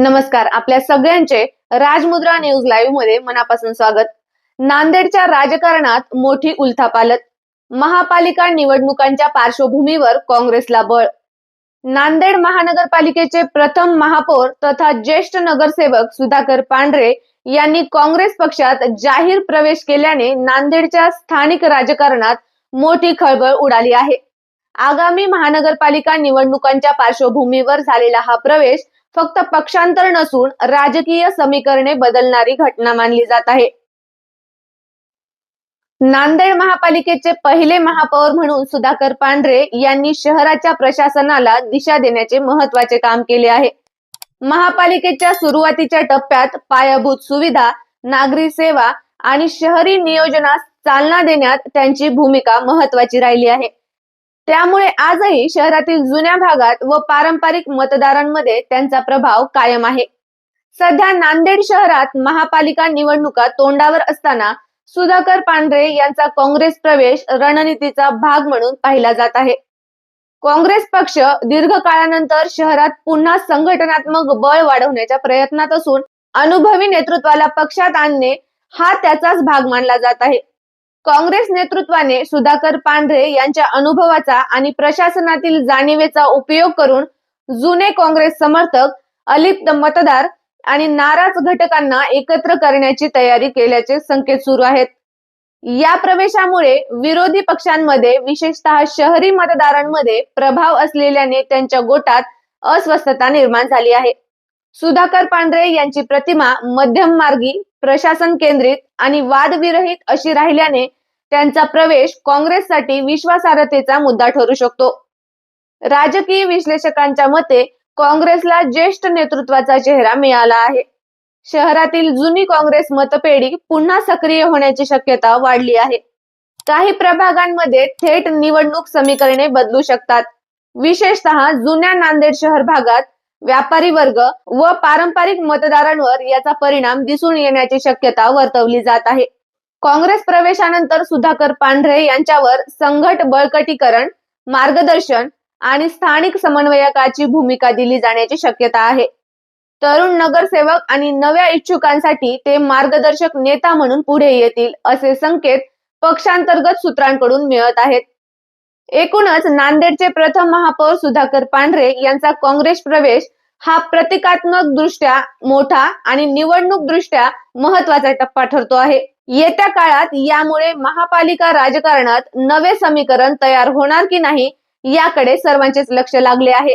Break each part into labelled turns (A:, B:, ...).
A: नमस्कार. आपल्या सगळ्यांचे राजमुद्रा न्यूज लाईव्हमध्ये मनापासून स्वागत. नांदेडच्या राजकारणात मोठी उलथापालत. महापालिका निवडणुकांच्या पार्श्वभूमीवर काँग्रेसला बळ. नांदेड महानगरपालिकेचे प्रथम महापौर तथा ज्येष्ठ नगरसेवक सुधाकर पांढरे यांनी काँग्रेस पक्षात जाहीर प्रवेश केल्याने नांदेडच्या स्थानिक राजकारणात मोठी खळबळ उडाली आहे. आगामी महानगरपालिका निवडणुकांच्या पार्श्वभूमीवर झालेला हा प्रवेश फक्त पक्षांतर नसून राजकीय समीकरणे बदलणारी घटना मानली जात आहे. नांदेड महापालिकेचे पहिले महापौर म्हणून सुधाकर पांढरे यांनी शहराच्या प्रशासनाला दिशा देण्याचे महत्त्वाचे काम केले आहे. महापालिकेच्या सुरुवातीच्या टप्प्यात पायाभूत सुविधा नागरी सेवा आणि शहरी नियोजनास चालना देण्यात त्यांची भूमिका महत्वाची राहिली आहे. त्यामुळे आजही शहरातील जुन्या भागात व पारंपरिक मतदारांमध्ये त्यांचा प्रभाव कायम आहे. सध्या नांदेड शहरात महापालिका निवडणुका तोंडावर असताना सुधाकर पांढरे यांचा काँग्रेस प्रवेश रणनीतीचा भाग म्हणून पाहिला जात आहे. काँग्रेस पक्ष दीर्घ काळानंतर शहरात पुन्हा संघटनात्मक बळ वाढवण्याच्या प्रयत्नात असून अनुभवी नेतृत्वाला पक्षात आणणे हा त्याचाच भाग मानला जात आहे. काँग्रेस नेतृत्वाने सुधाकर पांढरे यांच्या अनुभवाचा आणि प्रशासनातील जाणीवेचा उपयोग करून जुने काँग्रेस समर्थक अलिप्त मतदार आणि नाराज घटकांना एकत्र करण्याची तयारी केल्याचे संकेत सुरू आहेत. या प्रवेशामुळे विरोधी पक्षांमध्ये विशेषतः शहरी मतदारांमध्ये प्रभाव असलेल्या नेत्यांच्या गोटात अस्वस्थता निर्माण झाली आहे. सुधाकर पांढरे यांची प्रतिमा मध्यम मार्गी प्रशासन केंद्रित आणि वादविरहित अशी राहिल्याने त्यांचा प्रवेश काँग्रेससाठी विश्वासार्हतेचा मुद्दा ठरू शकतो. राजकीय विश्लेषकांच्या मते काँग्रेसला ज्येष्ठ नेतृत्वाचा चेहरा मिळाला आहे. शहरातील जुनी काँग्रेस मतपेढी पुन्हा सक्रिय होण्याची शक्यता वाढली आहे. काही प्रभागांमध्ये थेट निवडणूक समीकरणे बदलू शकतात. विशेषतः जुन्या नांदेड शहर भागात व्यापारी वर्ग व पारंपरिक मतदारांवर याचा परिणाम दिसून येण्याची शक्यता वर्तवली जात आहे. काँग्रेस प्रवेशानंतर सुधाकर पांढरे यांच्यावर संघट बळकटीकरण मार्गदर्शन आणि स्थानिक समन्वयकाची भूमिका दिली जाण्याची शक्यता आहे. तरुण नगरसेवक आणि नव्या इच्छुकांसाठी ते मार्गदर्शक नेता म्हणून पुढे येतील असे संकेत पक्षांतर्गत सूत्रांकडून मिळत आहेत. एकूणच नांदेडचे प्रथम महापौर सुधाकर पांढरे यांचा काँग्रेस प्रवेश हा प्रतिकात्मक दृष्ट्या मोठा आणि निवडणूक दृष्ट्या महत्त्वाचा टप्पा ठरतो आहे. येत्या काळात यामुळे महापालिका राजकारणात नवे समीकरण तयार होणार की नाही याकडे सर्वांचेच लक्ष लागले आहे.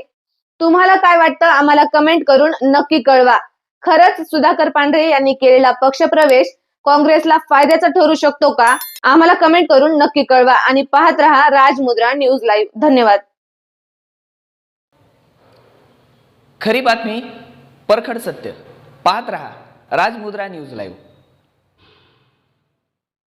A: तुम्हाला काय वाटतं आम्हाला कमेंट करून नक्की कळवा. खरंच सुधाकर पांढरे यांनी केलेला पक्षप्रवेश काँग्रेसला फायद्याचा ठरू शकतो का? आम्हाला कमेंट करून नक्की कळवा आणि पाहत रहा राजमुद्रा न्यूज लाईव्ह धन्यवाद.
B: खरी बातमी परखड सत्य. पाहत रहा राजमुद्रा न्यूज लाईव्ह